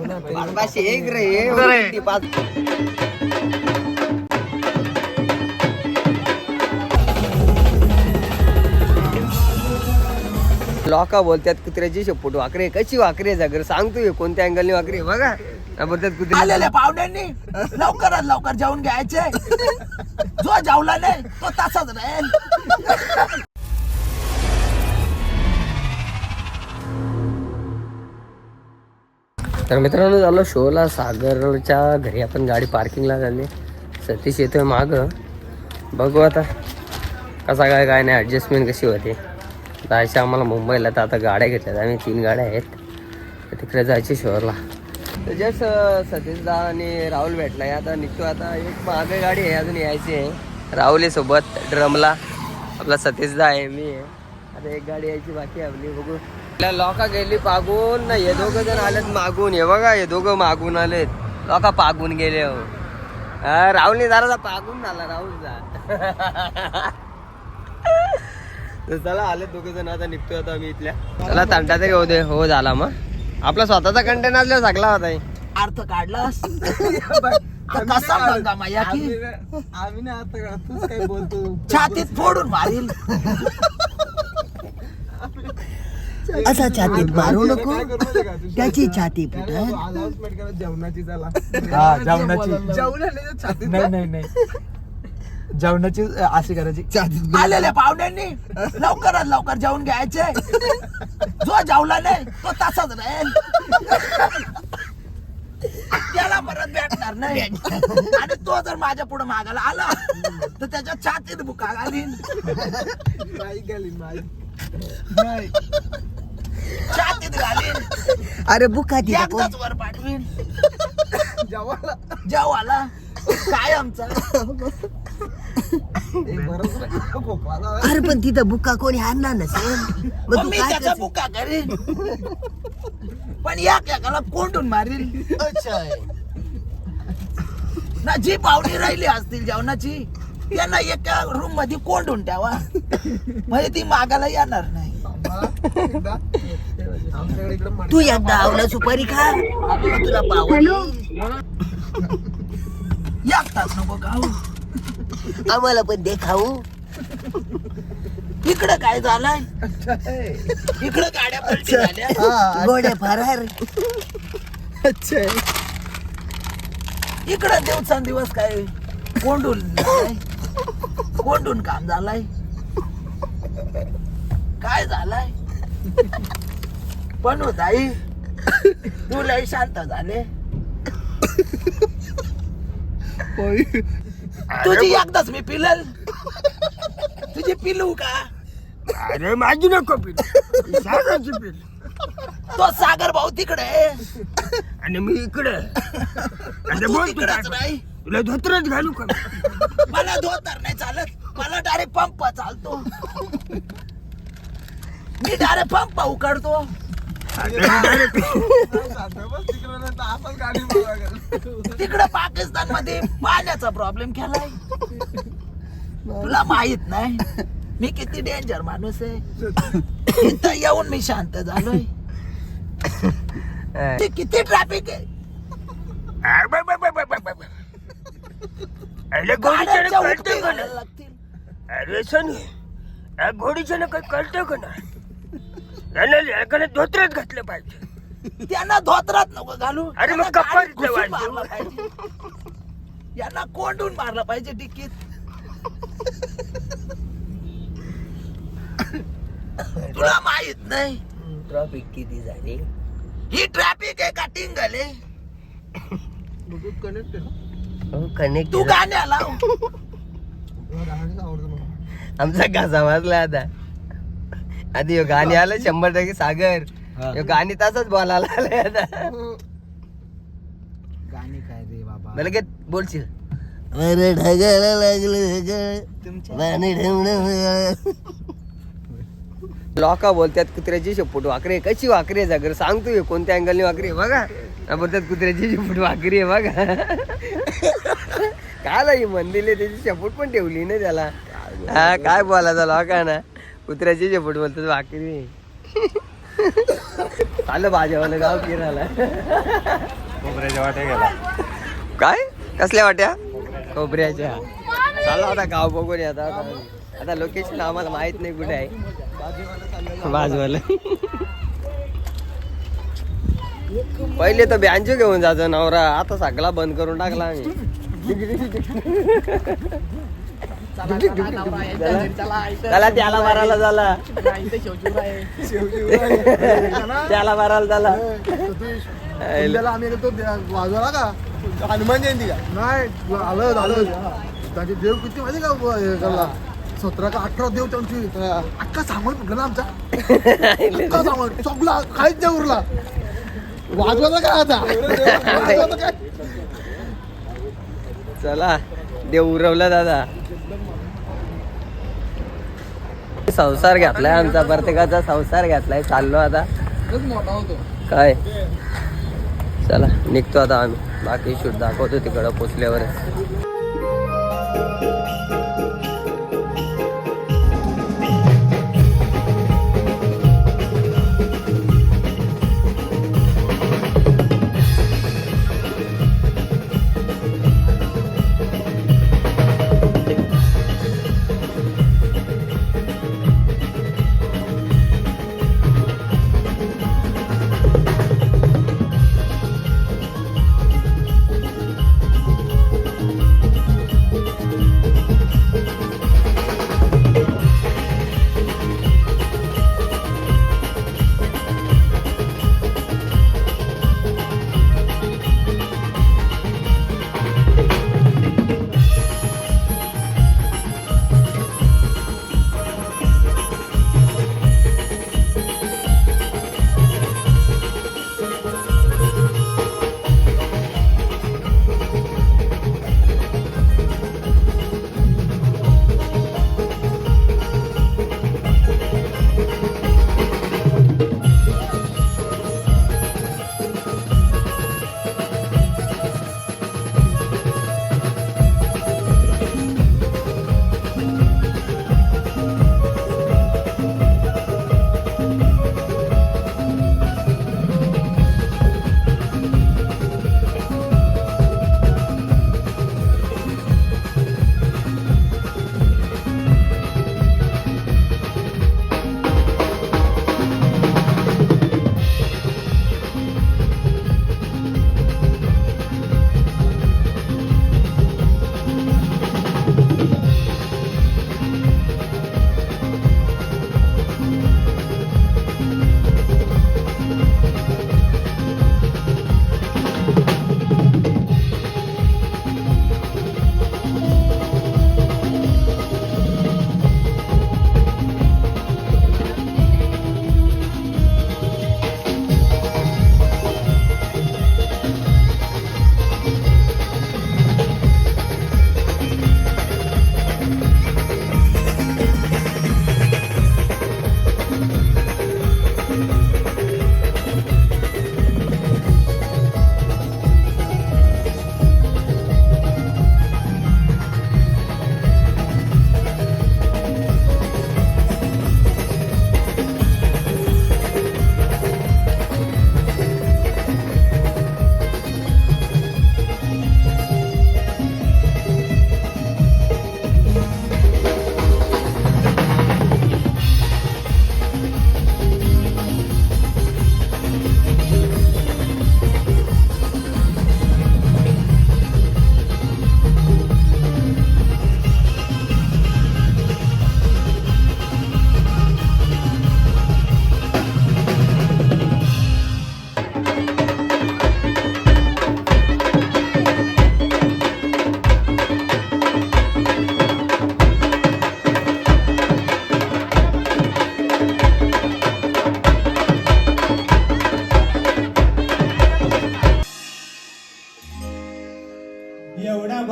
पाचशे एक रे पाच. लोक बोलतात कुत्र्याची शेपूट वाकरे कशी वाकरी आहे जागर सांगतो कोणत्या अँगलने वाकरी आहे बघा बोलतात कुत्रे पाहुण्यांनी लवकरात लवकर जेवून घ्यायचे. जो जेवला नाही तो तसाच राहील. तर मित्रांनो झालो शोला सागरच्या घरी आपण गाडी पार्किंगला झाली. सतीश येतोय माग. बघू आता कसा काय काय नाही ॲडजस्टमेंट कशी होते. जायचं आम्हाला मुंबईला तर आता गाड्या घेतल्यात. आम्ही तीन गाड्या आहेत. तर तिकडे जायचे शोरला जस्ट सतीशदा आणि राहुल भेटला आहे. आता निघतो आता. एक मागे गाडी आहे अजून यायची आहे. राहुल आहे सोबत ड्रमला आपला सतीशदा आहे मी आहे. आता एक गाडी यायची बाकी आहे आपली. बघू. आपल्या लोका गेली पागून. ना हे दोघं जण आलेत मागून. हे बघा हे दोघं मागून आलेत. लोका पागून गेले हो. राहुलने जरा पागून झाला राहुल जा. चला आले दोघे जण. आता निघतोय आता आम्ही इथल्या. चला तंटा तरी होऊ दे. हो झाला मग. आपला स्वतःचा कंटेन असल्यावर सगळा होता. अर्थ काढलास तर. कसा सांगा माया की? आम्ही ना आता बोलतो. छातीत फोडून मारील. असा छातीत मारू नको. त्याची छाती फुटत करत जेवणाची हा, जेवणाची. नाही नाही नाही. जेवणाची अशी करायची. आलेल्या पाहुण्यांनी लवकरात लवकर जेवून घ्यायचे. जो जेवला नाही तो तसाच राहील. त्याला परत भेटणार नाही. आणि तो जर माझ्या पुढे मागायला आला तर त्याच्या छातीत बुका घालीन. माई गेली माई. छातीत घालीन. अरे बुका एकदाच वर पाठवीन. जेवायला. जेवाला काय आमचा. अरे पण तिथं बुका कोणी आणणार नसेल. मग मग तू मी काय त्याचा करशील? बुका करीन. पण या एकाला कोंडून मारील ना जी पाहुणी राहिली असतील जेवणाची त्यांना एका रूममध्ये कोंडून ठेवा. म्हणजे ती मागायला येणार नाही. एकदा. तू एकदा आवला सुपारी खा. तुला पाव एकटाच नको खाऊ. आम्हाला पण दे खाऊ. इकडं काय झालंय? इकडं गाड्या गोड्या फरार इकडं दिवसांदिवस काय कोंडून. कोंडून काम झालंय? काय झालंय? पण ताई. तू लय शांत झाले. तुझी एकदाच मी पिलल तुझी पिलू का? अरे माझी नको सागरची पीठ तो सागर भाऊ तिकडे आहे. आणि मी इकडे. तू तिकडेच नाही. तुला धोत्रच घालू का? मला धोतर नाही चालत. मला डायरेक्ट पंप चालतो. मी डायरेक्ट पंप उकडतो. तिकडे नाही पाकिस्तानमध्ये पाण्याचा प्रॉब्लेम केलाय. तुला माहीत नाही. मी किती डेंजर माणूस आहे. इथं येऊन मी शांत झालोय. ते किती ट्रॅफिक आहे. गाड्यांच्या लागतील. अरे सनी या घोडीच्या काही कळतं का ना? एकाने धोत्रच घातलं पाहिजे. त्यांना धोत्रात नको घालू. अरे मग त्यांना गाडीत घुसून. मारलं पाहिजे. यांना कोंडून मारलं पाहिजे टिकीत. तुला माहीत नाही. ट्रॉफिक किती झाली? ही ट्रॅफिक आहे का टिंगल? आहे ब्लूटूथ कनेक्ट? हो तू गाण्या लाव. मला. आमचा घासा वाजला आता. आधी ह्यो गाणी आलं शंभर टक्के सागर. ह्यो गाणी तसंच बोलायला आलंय आता. गाणी काय रे बाबा? मला बोलशील. अरे ढगाला लागलं लोका बोलतात कुत्र्याची शेपूट वाकरी आहे. कशी वाकरी आहे जागर सांगतो हे कोणत्या अँगलने वाकरी आहे बघा. हा बोलतात कुत्र्याची शेपूट वाकरी आहे बघा. काय ही मंदिले त्याची शेपूट पण ठेवली ना त्याला. हा काय बोलायचं लोका ना कुत्र्याची शेपूट बोलतात आहे आलं भाज्यावालं गाव फिरायला. खोबऱ्याच्या वाट्या गेला. काय? कसल्या वाट्या? खोबऱ्याच्या चालू आता गाव बघून आता आता- आता लोकेशन आम्हाला माहीत नाही कुठे आहे. बाजूला पहिले तर बँजो घेऊन जायचो नवरा. आता सगळा बंद करून टाकला आम्ही. त्याला त्याला मारायला झाला. त्याला मारायला झाला. आम्ही गेलो वाजवाला का? हनुमान जयंती का? नाही आलं झालं. त्यांचे देव किती माहिती का हे सतरा का अठरा देव त्यांची. अख्खा सामान कुठलं ना आमचा. अख्खा सामान सगळा काहीच नाही उरला. वाजवायचा काय आता? काय? चला देव उरवला दादा. संसार घेतलाय आमचा प्रत्येकाचा संसार घेतलाय. चाललो आता. काय? चला निघतो आता आम्ही. बाकी शूट दाखवतो तिकडं पोचल्यावर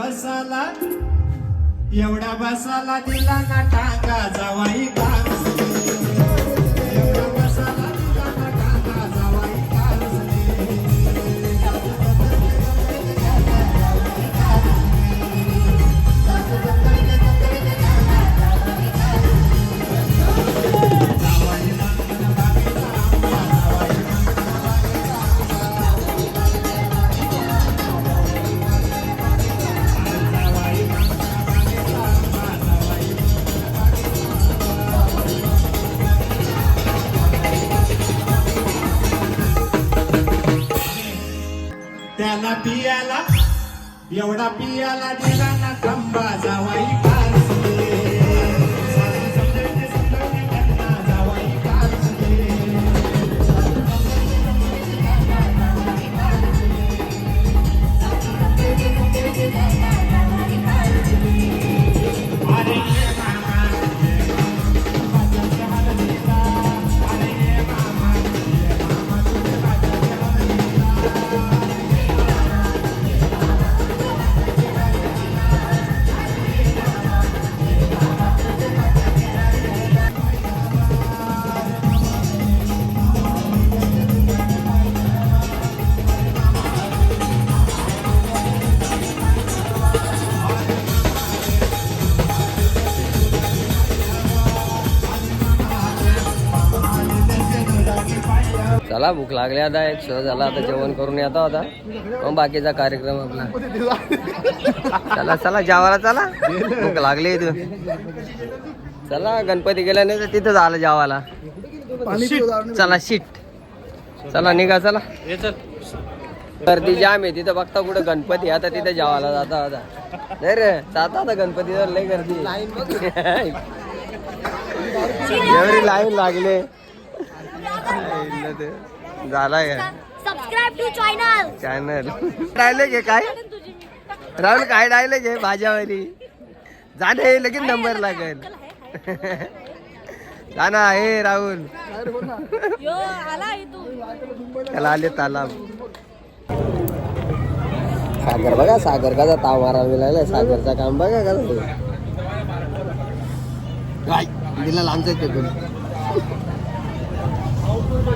बसाला एवढा बसाला दिला ना टांगा जवाई कालसने. पियाला एवढा पियाला दिला ना खंबा जावाई. मला भूक लागली आता एक शो झाला आता जेवण करून येता होता मग बाकीचा कार्यक्रम आपला. चला चला जेवायला चला. भूक लागली तू चला गणपती गेला नाही तर तिथं झालं जेवायला. चला शिट. चला निघा चला. गर्दी जाम आहे तिथं बघता कुठं गणपती आता तिथे जेवायला जाता आता. नाही रे जाता आता गणपती लय गर्दी एवढी लाईन लागले. झाला subscribe to channel channel dialogue आहे काय? राहुल काय डायलॉग आहे भाज्यावाली जाणे लगेच नंबर लागेल. जाना हे राहुल. यो आला तू. त्याला आले तालाब. सागर बघा सागर कसा ताव मारायला लागलाय सागरचा काम बघा कसं. काय? दिला लांबचा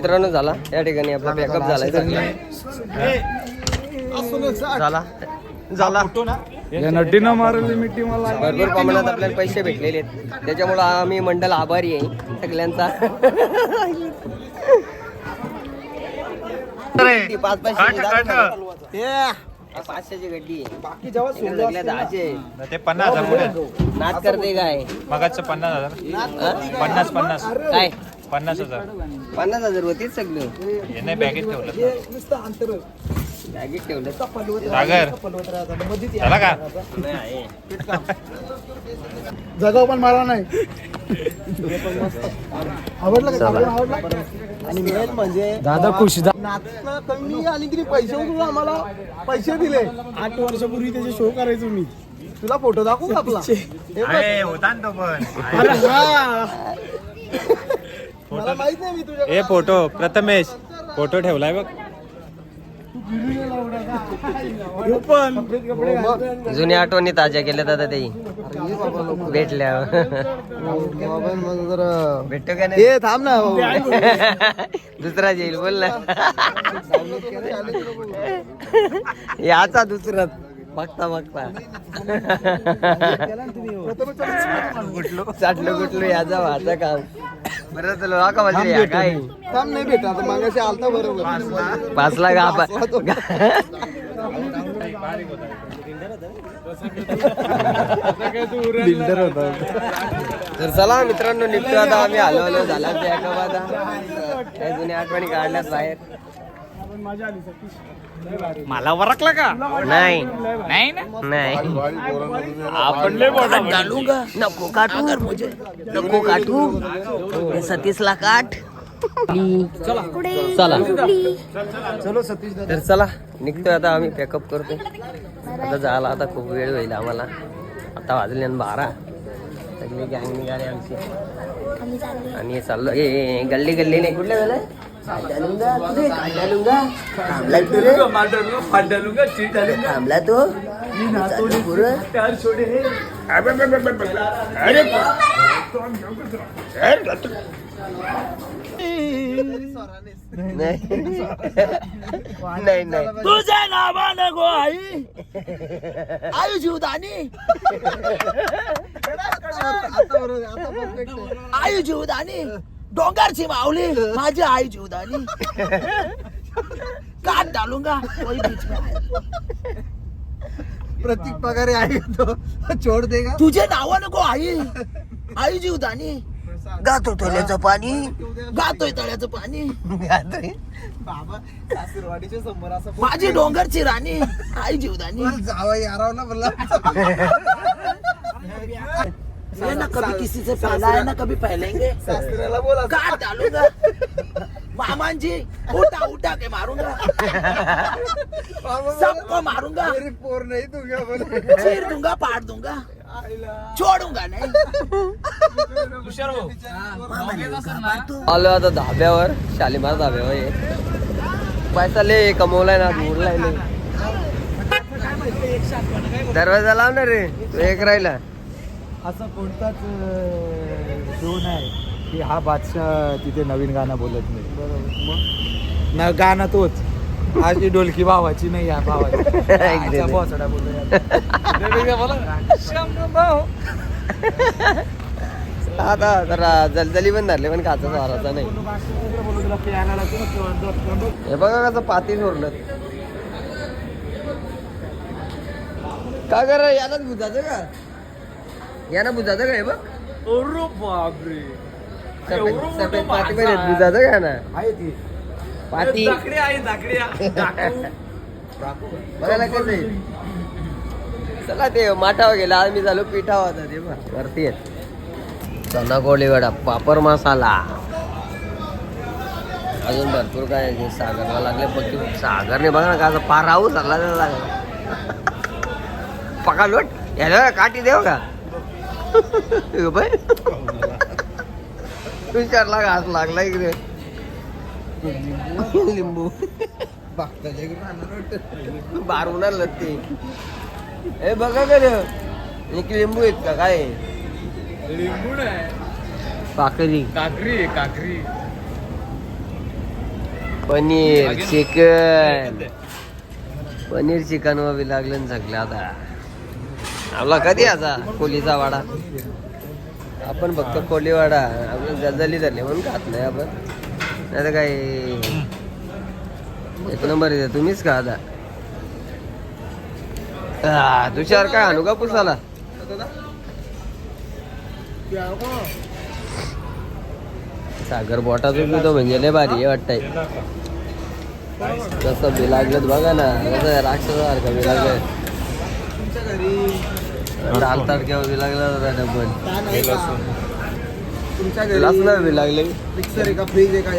मित्रांनो झाला. या ठिकाणी आपला बॅकअप. झाला. झाला. नड्डीनं मारली मिठी मला भरपूर प्रमाणात आपल्याला पैसे भेटलेले आहेत. त्याच्यामुळं आम्ही मंडळ आभारी आहे. सगळ्यांचा. पाच पाचशे पाचशेची गड्डी आहे. इकडे सगळ्या दहाचे ते पन्नास हजार नाच करते काय? मगाच पन्नास हजार? पन्नास पन्नास. काय? पन्नास हजार. पन्नास हजार होतीच सगळं. हे नाही बॅगेत ठेवलं बॅगेत ठेवलं सागर. झाला का? जगाव पण मारा नाही. आवडलं का? आवडलं आणि मेन म्हणजे दादा खुश नाचणं कमी आणि किती पैसे उकळून आम्हाला? पैसे दिले. आठ वर्षापूर्वी त्याचे शो करायचो मी. तुला फोटो दाखवू का आपला? हे बघ. अरे होता ना तो पण. अरे हा मला माहीत नाही मी तुझ्या हे फोटो प्रथमेश फोटो ठेवलाय बघ. जुन्या आठवणी ताज्या केल्या दादा ते भेटल्यावर मोबाईल मध्ये जरा भेटतो का नाही हे थांब ना भाऊ. दुसरा येईल बोल. ना याचा दुसरा बघता बघता. चाटलो कुठलो याचा व्हाचा काम बरं तुला का म्हणजे काय? थांब नाही भेट मागाशी आलता बरोबर पाचला गा बिल्डर होता. तर चला मित्रांनो निघतो आता. आम्ही हलो हलो झाला त्या का आता काही जुन्या आठवणी काढल्यात बाहेर. मला वरकला का? नाही. नाही ना? नाही. आपण नको काटू. नको काटू. हे सतीशला काट. चला. चलो. सतीश तर चला निघतोय आता आम्ही पॅकअप करतोय. आता झाला आता खूप वेळ होईल आम्हाला. आता वाजले ना बारा. सगळी गँग निघाली आमची. आणि चाललो ए गल्ली गल्ली नाही. कुठल्या झालं थांबला तो नाही नाही तुझ्या नावानं गो आई आयु जीवदानी आयु जीवदानी डोंगरची माऊली माझी आई जीवदानी. काट डालूंगा वही बीच में आया. प्रतीक पगारे आहे तो छोड देगा तुझे नावानं गो आई. आई जीवदानी. गातो तळ्याचं पाणी. गातोय तळ्याचं पाणी. बाबा सासरवाडीच्या समोर असं माझी डोंगरची राणी आई जीवदानी. जावा याराव ना बोलला. ये ना कभी किसी से पहला है ना कभी पहलेंगे बोला काट डालूँगा। मामान जी उठा उठा के मारूँगा। सबको मारूँगा। मेरी पोर नाही तू क्या बोले। चीर दूँगा पाट दूँगा। छोडूँगा नाही। आलो आता धाब्यावर शालिमार धाब्यावर ये। पैसा ले कमवलाय ना लय. दरवाज़ा लाव ना रे तू एक राहिला। असा कोणताच शो नाही की हा बादशाह तिथे नवीन गाणं बोलत नाही. बरोबर ना गाणं तोच. आज डोलकी भावाची नाही या भावाची. बोचडा. आता जरा जलजली पण धरले पण काचा साराचा नाही. हे बघा कसं पाती सोडलं. का कर यालाच बुजाचं का? यानं बुजाचं का हे बघ सफेद सफेद पाती पण आहेत, बुजाचं का ना? आहे ती. पाती बघायला कसं आहे? चला ते माठावर गेला. आज मी झालो पिठावर होता ते बघ. वरती आहेत. चना कोळी वडा पापर मसाला. अजून भरपूर काय आहे, सागरला लागले. पक्की सागरने बघा ना का असं पार राहू त्याला लागला पका लोट. याला काठी देव का. विचारला घास लागला इकडे. लिंबू. बारून आणलं ते. हे बघा का रे. एक लिंबू आहेत का? काय? लिंबू नाही. काकरी आहे, काकरी पनीर चिकन. पनीर चिकन वबी लागलं सगळं आता. आपला कधी आता कोलीचा वाडा. आपण फक्त कोली वाडा. आपण जलजली धरली म्हणून खात नाही आपण. नाही तर काय एक नंबर येते तुम्हीच खा आता. तुझ्यावर तुषार काय आणू का पुसाला? सागर बोटा तो म्हणजे लय भारी आहे वाटतंय. कसं बी लागलं बघा ना कसं राक्षसासारखं बी लागलं दाल तडक्यावर बी लागलं जरा डबल तुमच्या घरी लागले. मिक्सर आहे का? फ्रीज आहे का?